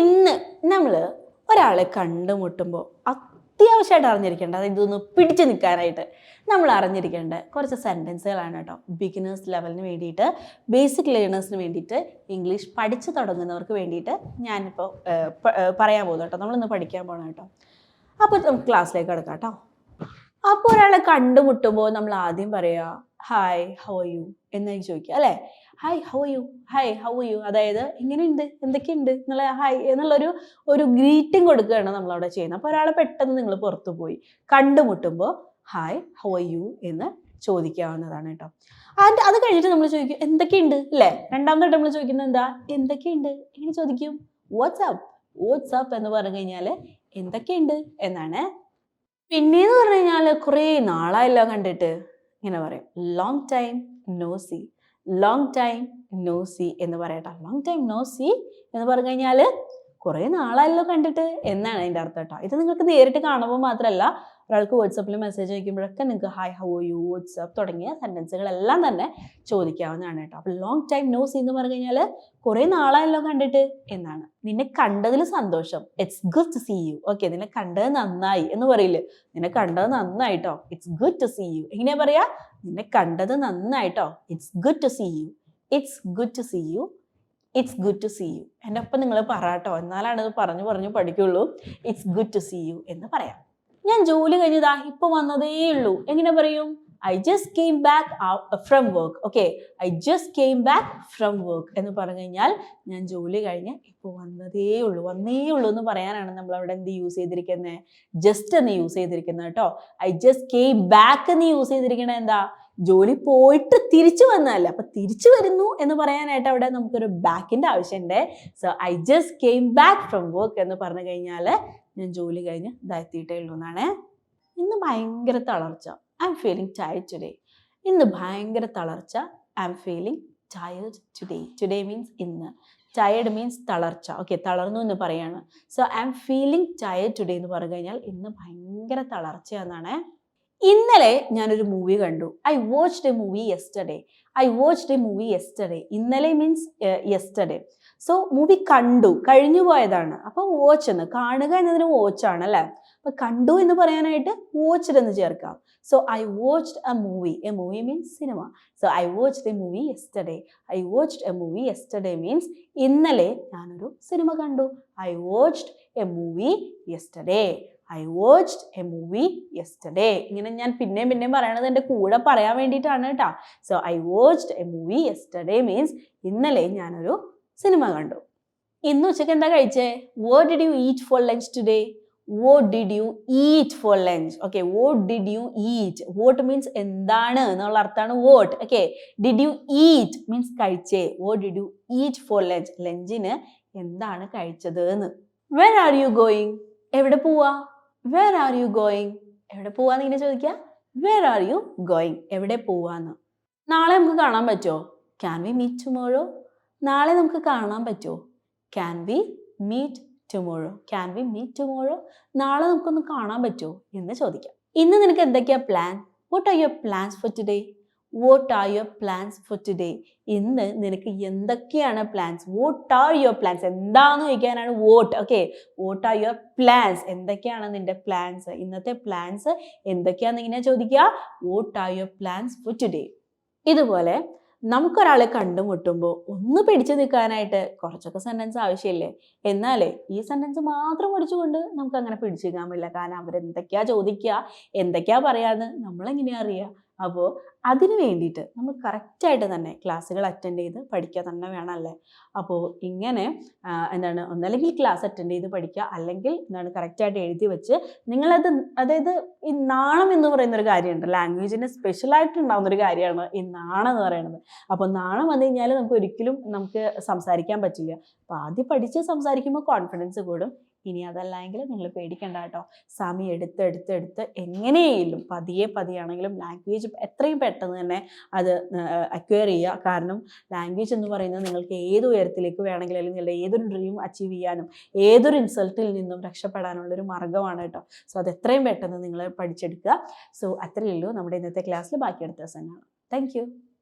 ഇന്ന് നമ്മൾ ഒരാളെ കണ്ടുമുട്ടുമ്പോൾ അത്യാവശ്യമായിട്ട് അറിഞ്ഞിരിക്കേണ്ട അതായത് ഇതൊന്ന് പിടിച്ചു നിൽക്കാനായിട്ട് നമ്മൾ അറിഞ്ഞിരിക്കേണ്ട കുറച്ച് സെന്റൻസുകളാണ് കേട്ടോ. ബിഗിനേഴ്സ് ലെവലിന് വേണ്ടിയിട്ട് ബേസിക് ലേണേഴ്സിന് വേണ്ടിയിട്ട് ഇംഗ്ലീഷ് പഠിച്ചു തുടങ്ങുന്നവർക്ക് വേണ്ടിയിട്ട് ഞാനിപ്പോൾ പറയാൻ പോകുന്നു കേട്ടോ. നമ്മളിന്ന് പഠിക്കാൻ പോകണം കേട്ടോ. അപ്പോൾ നമുക്ക് ക്ലാസ്സിലേക്ക് കിടക്കാം കേട്ടോ. അപ്പോൾ ഒരാളെ കണ്ടുമുട്ടുമ്പോൾ നമ്മൾ ആദ്യം പറയുക ഹായ് ഹൗ യു എന്നായി ചോദിക്കുക അല്ലേ? Hi how you hi how you അതായത് എങ്ങനെയുണ്ട് എന്തൊക്കെയുണ്ട്? എന്നുള്ള ഹായ് എന്നുള്ളൊരു ഒരു ഗ്രീറ്റിംഗ് കൊടുക്കുകയാണ് നമ്മളവിടെ ചെയ്യുന്നത്. അപ്പോൾ ഒരാളെ പെട്ടെന്ന് നിങ്ങൾ പുറത്തു പോയി കണ്ടുമുട്ടുമ്പോൾ ഹായ് ഹൗ യു എന്ന് ചോദിക്കാവുന്നതാണ് കേട്ടോ. അത് അത് കഴിഞ്ഞിട്ട് നമ്മൾ ചോദിക്കും എന്തൊക്കെയുണ്ട്? അല്ലേ? രണ്ടാമതായിട്ട് നമ്മൾ ചോദിക്കുന്നത് എന്താ? എന്തൊക്കെയുണ്ട്? എങ്ങനെ ചോദിക്കും? വാട്സാപ്പ് വാട്സാപ്പ് എന്ന് പറഞ്ഞു കഴിഞ്ഞാൽ എന്തൊക്കെയുണ്ട്? എന്നാണ്. പിന്നെന്ന് പറഞ്ഞു കഴിഞ്ഞാൽ കുറേ നാളായല്ലോ കണ്ടിട്ട്. ഇങ്ങനെ പറയും. Long time no see long time no see എന്ന് പറയട്ടെ. ലോങ് ടൈം നോ സി എന്ന് പറഞ്ഞു കഴിഞ്ഞാൽ കുറേ നാളായല്ലോ കണ്ടിട്ട് എന്നാണ് അതിന്റെ അർത്ഥം കേട്ടോ ഇത് നിങ്ങൾക്ക് നേരിട്ട് കാണുമ്പോൾ മാത്രമല്ല ഒരാൾക്ക് വാട്സപ്പിൽ മെസ്സേജ് അയക്കുമ്പോഴൊക്കെ നിങ്ങൾക്ക് ഹായ് ഹൗ യു വാട്സപ്പ് തുടങ്ങിയ സെന്റൻസുകളെല്ലാം തന്നെ ചോദിക്കാവുന്നതാണ് കേട്ടോ. അപ്പോൾ ലോങ് ടൈം നോ സീ എന്ന് പറഞ്ഞു കഴിഞ്ഞാൽ കുറേ നാളായല്ലോ കണ്ടിട്ട്. എന്നാണ്. നിന്നെ കണ്ടതിൽ സന്തോഷം. It's good to see you okay നിന്നെ കണ്ടത് നന്നായി. എന്ന് പറയില്ലേ? നിന്നെ കണ്ടത് നന്നായിട്ടോ it's good to see you എങ്ങനെയാ പറയാ? നിന്നെ കണ്ടത് നന്നായിട്ടോ it's good to see you it's good to see you it's good to see you എന്റെ ഒപ്പം നിങ്ങൾ പറയാട്ടോ എന്നാലാണ് പറഞ്ഞു പറഞ്ഞു പഠിക്കുള്ളൂ. It's good to see you എന്ന് പറയാം. ഞാൻ ജോലി കഴിഞ്ഞതാ ഇപ്പൊ വന്നതേ ഉള്ളൂ. എങ്ങനെ പറയും? I just came back from work okay I just came back from work എന്ന് പറഞ്ഞു കഴിഞ്ഞാൽ ഞാൻ ജോലി കഴിഞ്ഞ് ഇപ്പോൾ വന്നതേ ഉള്ളൂ. വന്നേ ഉള്ളൂ എന്ന് പറയാനാണ് നമ്മൾ അവിടെ എന്ത് യൂസ് ചെയ്തിരിക്കുന്നത് ജസ്റ്റ് എന്ന് യൂസ് ചെയ്തിരിക്കുന്നത് കേട്ടോ. ഐ ജസ്റ്റ് കെയിം ബാക്ക് എന്ന് യൂസ് ചെയ്തിരിക്കുന്നത് എന്താ? ജോലി പോയിട്ട് തിരിച്ചു വന്നതല്ല. അപ്പൊ തിരിച്ചു വരുന്നു എന്ന് പറയാനായിട്ട് അവിടെ നമുക്കൊരു ബാക്കിന്റെ ആവശ്യമുണ്ട് so I just came back from work എന്ന് പറഞ്ഞു കഴിഞ്ഞാൽ ഞാൻ ജോലി കഴിഞ്ഞ് ഇതായിത്തീട്ടേ ഉള്ളൂ എന്നാണ് ഇന്ന് ഭയങ്കര തളർച്ച. I am feeling tired today ഇന്ന് ഭയങ്കര തളർച്ച. I am feeling tired today today means ഇന്ന്. ടയർഡ് മീൻസ് തളർച്ച. ഓക്കെ തളർന്നു എന്ന് പറയാണ്. So I am feeling tired today എന്ന് പറഞ്ഞു കഴിഞ്ഞാൽ ഇന്ന് ഭയങ്കര തളർച്ചയാണെന്നാണ് ഇന്നലെ ഞാനൊരു മൂവി കണ്ടു. I watched a movie yesterday I watched a movie yesterday ഇന്നലെ മീൻസ് യെസ്റ്റർഡേ സോ മൂവി കണ്ടു. കഴിഞ്ഞു പോയതാണ്. അപ്പോൾ വാച്ച് എന്ന്. കാണുക എന്നതിന് വാച്ച് ആണ് അല്ലേ? അപ്പൊ കണ്ടു എന്ന് പറയാനായിട്ട് വാച്ച്ഡ് എന്ന് ചേർക്കാം. So I watched a movie a movie means cinema so I watched a movie yesterday I watched a movie yesterday means ഇന്നലെ ഞാനൊരു സിനിമ കണ്ടു. I watched a movie yesterday I watched a movie yesterday ഇങ്ങനെ ഞാൻ പിന്നെയും പിന്നെയും പറയണത് എന്റെ കൂടെ പറയാൻ വേണ്ടിയിട്ടാണ് കേട്ടോ. So I watched a movie yesterday means ഇന്നലെ ഞാനൊരു സിനിമ കണ്ടു. ഇന്ന് ഉച്ചയ്ക്ക് എന്താ കഴിച്ചേ? What did you eat for lunch today what did you eat for lunch okay what did you eat what means എന്താണ് എന്നുള്ള അർത്ഥമാണ് what okay did you eat means കഴിച്ചേ. What did you eat for lunch ലഞ്ചിന് എന്താണ് കഴിച്ചത് എന്ന് where are you going എവിടെ പോവാ? വെർ ആർ യു ഗോയിങ് എവിടെ പോവാന്ന് ഇങ്ങനെ ചോദിക്കുക വേർ ആർ യു ഗോയിങ് എവിടെ പോവാന്ന്? നാളെ നമുക്ക് കാണാൻ പറ്റുമോ ക്യാൻ വി മീറ്റ് ടുമോഴോ നാളെ നമുക്ക് കാണാൻ പറ്റുമോ can we meet tomorrow can we meet tomorrow നാളെ നമുക്കൊന്ന് കാണാൻ പറ്റുമോ എന്ന് ചോദിക്കാം. ഇന്ന് നിനക്ക് എന്തൊക്കെയാ plan what are your plans for today what are your plans for today ഇന്ന് നിനക്ക് എന്തൊക്കെയാണ് plans what are your plans എന്താന്ന് ചോദിക്കാനാണ് what okay what are your plans എന്തൊക്കെയാണ് നിന്റെ പ്ലാൻസ് ഇന്നത്തെ പ്ലാൻസ് എന്തൊക്കെയാണെന്ന് ഇങ്ങനെ ചോദിക്കുക. What are your plans for today ഇതുപോലെ നമുക്കൊരാളെ കണ്ടുമുട്ടുമ്പോൾ ഒന്ന് പിടിച്ചു നിൽക്കാനായിട്ട് കുറച്ചൊക്കെ സെന്റൻസ് ആവശ്യമില്ലേ? എന്നാലേ ഈ സെന്റൻസ് മാത്രം പഠിച്ചുകൊണ്ട് നമുക്ക് അങ്ങനെ പിടിച്ചു നിൽക്കാൻ പറ്റില്ല. കാരണം അവരെന്തൊക്കെയാ ചോദിക്കുക? എന്തൊക്കെയാ പറയാന്ന് നമ്മളെങ്ങനെയാ അറിയുക? അപ്പോൾ അതിന് വേണ്ടിയിട്ട് നമ്മൾ കറക്റ്റായിട്ട് തന്നെ ക്ലാസ്സുകൾ അറ്റൻഡ് ചെയ്ത് പഠിക്കുക തന്നെ വേണമല്ലേ അപ്പോൾ ഇങ്ങനെ എന്താണ് ഒന്നല്ലെങ്കിൽ ക്ലാസ് അറ്റൻഡ് ചെയ്ത് പഠിക്കുക അല്ലെങ്കിൽ എന്താണ് കറക്റ്റായിട്ട് എഴുതി വെച്ച് നിങ്ങളത് അതായത് ഈ നാണം എന്ന് പറയുന്ന ഒരു കാര്യമുണ്ട്. ലാംഗ്വേജിന് സ്പെഷ്യലായിട്ട് ഉണ്ടാകുന്ന ഒരു കാര്യമാണ് ഈ നാണം എന്ന് പറയുന്നത്. അപ്പോൾ നാണം വന്നു കഴിഞ്ഞാൽ നമുക്ക് ഒരിക്കലും നമുക്ക് സംസാരിക്കാൻ പറ്റില്ല. അപ്പോൾ ആദ്യം പഠിച്ച് സംസാരിക്കുമ്പോൾ കോൺഫിഡൻസ് കൂടും. ഇനി അതല്ലെങ്കിൽ നിങ്ങൾ പേടിക്കണ്ട കേട്ടോ. സമയം എടുത്ത് എടുത്ത് എടുത്ത് എങ്ങനെയെങ്കിലും പതിയെ പതിയാണെങ്കിലും ലാംഗ്വേജ് എത്രയും പെട്ടെന്ന് തന്നെ അത് അക്വയർ ചെയ്യുക. കാരണം ലാംഗ്വേജ് എന്ന് പറയുന്നത് നിങ്ങൾക്ക് ഏത് ഉയരത്തിലേക്ക് വേണമെങ്കിലും അല്ലെങ്കിൽ നിങ്ങളുടെ ഏതൊരു ഡ്രീം അച്ചീവ് ചെയ്യാനും ഏതൊരു ഇൻസൾട്ടിൽ നിന്നും രക്ഷപ്പെടാനുള്ളൊരു മാർഗമാണ് കേട്ടോ. സോ അത് എത്രയും പെട്ടെന്ന് നിങ്ങൾ പഠിച്ചെടുക്കുക. സോ അത്രയേ ഉള്ളൂ നമ്മുടെ ഇന്നത്തെ ക്ലാസ്സിൽ ബാക്കി അടുത്ത ദിവസം കാണാം താങ്ക്